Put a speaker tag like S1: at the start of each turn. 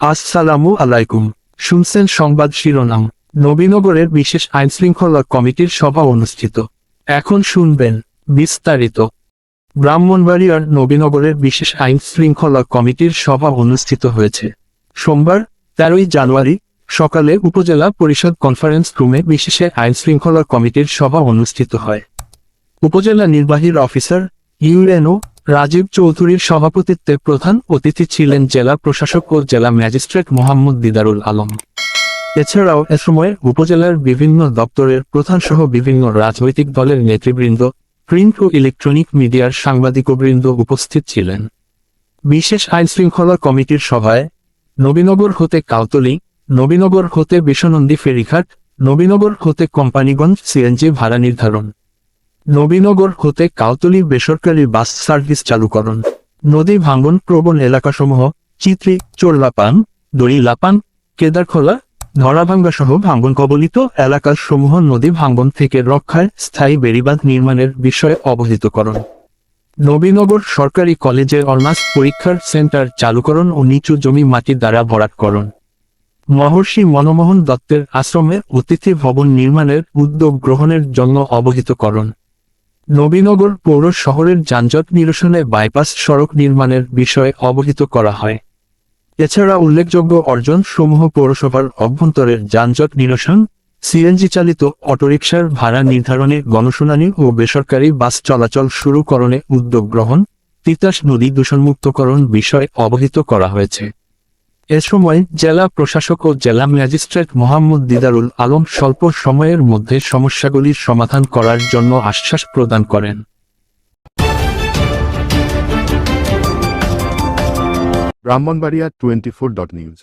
S1: আসসালামু আলাইকুম। শুনছেন সংবাদ শিরোনাম। নবীনগরের বিশেষ আইনশৃঙ্খলা কমিটির সভা অনুষ্ঠিত। এখন শুনবেন বিস্তারিত। ব্রাহ্মণবাড়িয়ার নবীনগরের বিশেষ আইন শৃঙ্খলা কমিটির সভা অনুষ্ঠিত হয়েছে। সোমবার, তেরোই জানুয়ারি, সকালে উপজেলা পরিষদ কনফারেন্স রুমে বিশেষে আইন শৃঙ্খলা কমিটির সভা অনুষ্ঠিত হয়। উপজেলা নির্বাহীর অফিসার, ইউএনও রাজীব চৌধুরীর সভাপতিত্বে প্রধান অতিথি ছিলেন জেলা প্রশাসক ও জেলা ম্যাজিস্ট্রেট মোহাম্মদ দিদারুল আলম। এছাড়াও এ সময় উপজেলার বিভিন্ন দপ্তরের প্রধান সহ বিভিন্ন রাজনৈতিক দলের নেতৃবৃন্দ, প্রিন্ট ও ইলেকট্রনিক মিডিয়ার সাংবাদিকবৃন্দ উপস্থিত ছিলেন। বিশেষ আইন শৃঙ্খলা কমিটির সভায় নবীনগর হতে কাউতলি নবীনগর হতে বিশ্বনন্দী ফেরিঘাট, নবীনগর হতে কোম্পানিগঞ্জ সিএনজি ভাড়া নির্ধারণ। নবীনগর হতে কাউতলি বেসরকারি বাস সার্ভিস চালু চালুকরণ নদী ভাঙ্গন প্রবণ এলাকাসমূহ, চিত্রি, চোরলাপান, দড়িলাপান, কেদারখোলা ধরাভাঙ্গা সহ ভাঙ্গন কবলিত এলাকার সমূহ নদী ভাঙ্গন থেকে রক্ষায় স্থায়ী বেড়িবাঁধ নির্মাণের বিষয়ে অবহিতকরণ নবীনগর সরকারি কলেজে অনার্স পরীক্ষার সেন্টার চালুকরণ ও নিচু জমি মাটি দ্বারা ভরাটকরণ মহর্ষি মনমোহন দত্তের আশ্রমে অতিথি ভবন নির্মাণের উদ্যোগ গ্রহণের জন্য অবহিতকরণ নবীনগর পৌর শহরের যানজট নিরসনে বাইপাস সড়ক নির্মাণের বিষয়ে অবহিত করা হয়। এছাড়া উল্লেখযোগ্য অর্জন সমূহ পৌরসভার অভ্যন্তরের যানজট নিরসন, সিএনজি চালিত অটোরিকশার ভাড়া নির্ধারণে গণশুনানি ও বেসরকারি বাস চলাচল শুরুকরণে উদ্যোগ গ্রহণ, তিতাস নদী দূষণমুক্তকরণ বিষয়ে অবহিত করা হয়েছে। এ সময় জেলা প্রশাসক ও জেলা ম্যাজিস্ট্রেট মোহাম্মদ দিদারুল আলম স্বল্প সময়ের মধ্যে সমস্যাগুলির সমাধান করার জন্য আশ্বাস প্রদান করেন।
S2: Brahmanbaria twenty four dot news.